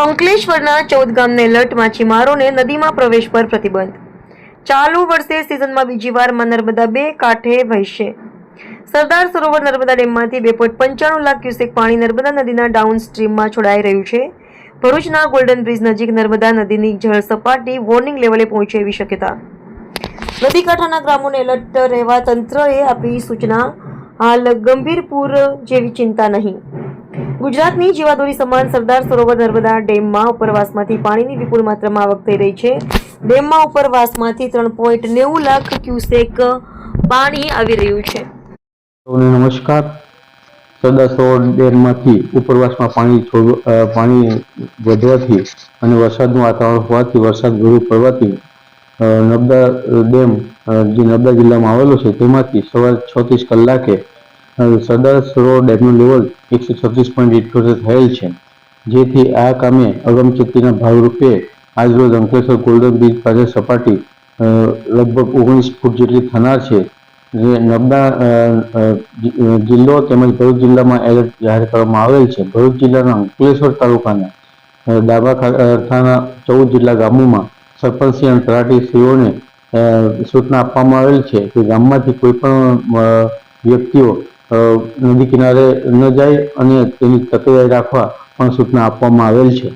અંકલેશ્વરના ચૌદ ગામને લટ માછીમારોને નદીમાં પ્રવેશ પર પ્રતિબંધ. ચાલુ વર્ષે સિઝનમાં બીજી વારમાં નર્મદા બે કાંઠે વહેશે. સરદાર સરોવર નર્મદા ડેમમાંથી બે પોઈન્ટ પંચાણું લાખ ક્યુસેક પાણી નર્મદા નદીના ડાઉન સ્ટ્રીમમાં છોડાઈ રહ્યું છે. ભરૂચના ગોલ્ડન બ્રિજ નજીક નર્મદા નદીની જળ સપાટી વોર્નિંગ લેવલે પહોંચે એવી શક્યતા. નદી કાંઠાના ગ્રામોને એલર્ટ રહેવા તંત્રએ આપી સૂચના. હાલ ગંભીર પૂર જેવી ચિંતા નહીં. ગુજરાતની જીવાદોરી સમાન સરદાર સરોવર નર્મદા ડેમમાં ઉપરવાસમાંથી પાણીની વિપુલ માત્રામાં આવક થઈ રહી છે. ડેમમાં ઉપરવાસમાંથી ત્રણ પોઈન્ટ નેવું લાખ ક્યુસેક પાણી આવી રહ્યું છે. નમસ્કાર. સરદાર સરોવર ડેમમાંથી ઉપરવાસમાં પાણી પાણી વધવાથી અને વરસાદનું વાતાવરણ હોવાથી વરસાદ વધુ પડવાથી નર્મદા ડેમ જે નર્મદા જિલ્લામાં આવેલો છે તેમાંથી સવારે છત્રીસ કલાકે અ, સરદાર સરોવર ડેમનું લેવલ એકસો છત્રીસ પોઈન્ટ ઇઠ્યોતેર થયેલ છે. જેથી આ કામે અગમચેતીના ભાગરૂપે આજરોજ અંકલેશ્વર ગોલ્ડન બ્રિજ પાસે સપાટી લગભગ ઓગણીસ ફૂટ જેટલી થનાર છે. અ, જિલ્લો તેમજ ભરૂચ જિલ્લામાં એલર્ટ જાહેર કરવામાં આવેલ છે. ભરૂચ જિલ્લાના અંકલેશ્વર તાલુકાના ડાબા ખાના ચૌદ જેટલા ગામોમાં સરપંચી અને તલાટીશ્રીઓને સૂચના આપવામાં આવેલ છે કે ગામમાંથી કોઈ પણ વ્યક્તિઓ નદી કિનારે ન જાય અને તેની તકેદારી રાખવા પણ સૂચના આપવામાં આવેલ છે.